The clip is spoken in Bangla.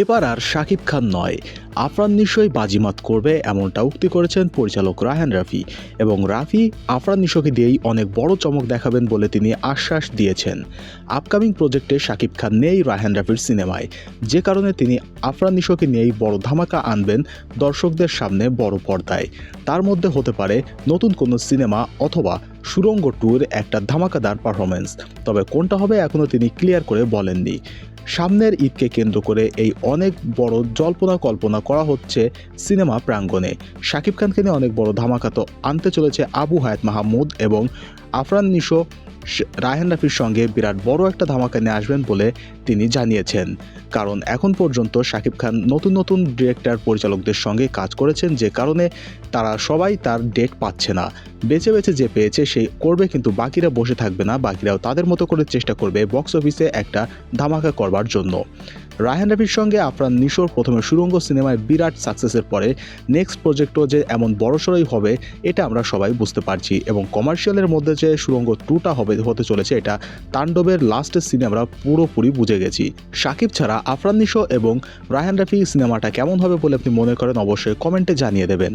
এবার আর শাকিব খান নয়। আফরান নিশোই বাজিমাত করবে এমনটা উক্তি করেছেন পরিচালক রায়হান রাফি এবং রাফি আফরান নিশোকে দিয়েই অনেক বড় চমক দেখাবেন বলে তিনি আশ্বাস দিয়েছেন। আপকামিং প্রজেক্টে শাকিব খান নেই রায়হান রাফির সিনেমায়। যে কারণে তিনি আফরান নিশোকে নিয়েই বড় ধামাকা আনবেন দর্শকদের সামনে বড় পর্দায়। তার মধ্যে হতে পারে নতুন কোনো সিনেমা অথবা সুরঙ্গ ট্যুর একটা ধামাকাদার পারফরমেন্স তবে কোনটা হবে এখনও তিনি ক্লিয়ার করে বলেননি। সামনের ঈদকে কেন্দ্র করে এই অনেক বড় জল্পনা কল্পনা করা হচ্ছে সিনেমা প্রাঙ্গণে। শাকিব খানকে নিয়ে অনেক বড় ধামাকা তো আনতে চলেছে আবু হায়াত মাহমুদ এবং আফরান নিশো রায়হান রাফির সঙ্গে বিরাট বড় একটা ধামাকা নিয়ে আসবেন বলে তিনি জানিয়েছেন। কারণ এখন পর্যন্ত শাকিব খান নতুন নতুন ডিরেক্টর পরিচালকদের সঙ্গে কাজ করেছেন যে কারণে তারা সবাই তার ডেট পাচ্ছে না। বেছে বেছে যে পেয়েছে সেই করবে কিন্তু বাকিরা বসে থাকবে না, বাকিরাও তাদের মতো করে চেষ্টা করবে বক্স অফিসে একটা ধামাকা করবার জন্য। রায়হান রাফির সঙ্গে আফরান নিশোর প্রথমে সুরঙ্গ সিনেমায় বিরাট সাকসেসের পরে নেক্সট প্রজেক্টও যে এমন বড়সড়ই হবে, এটা আমরা সবাই বুঝতে পারছি এবং কমার্শিয়ালের মধ্যে যে সুরঙ্গ টুটা হবে, হতে চলেছে, এটা তাণ্ডবের লাস্টের সিনে আমরা পুরোপুরি বুঝে গেছি। সাকিব ছাড়া আফরান নিশো এবং রায়হান রাফি সিনেমাটা কেমন হবে বলে আপনি মনে করেন, অবশ্যই কমেন্টে জানিয়ে দেবেন।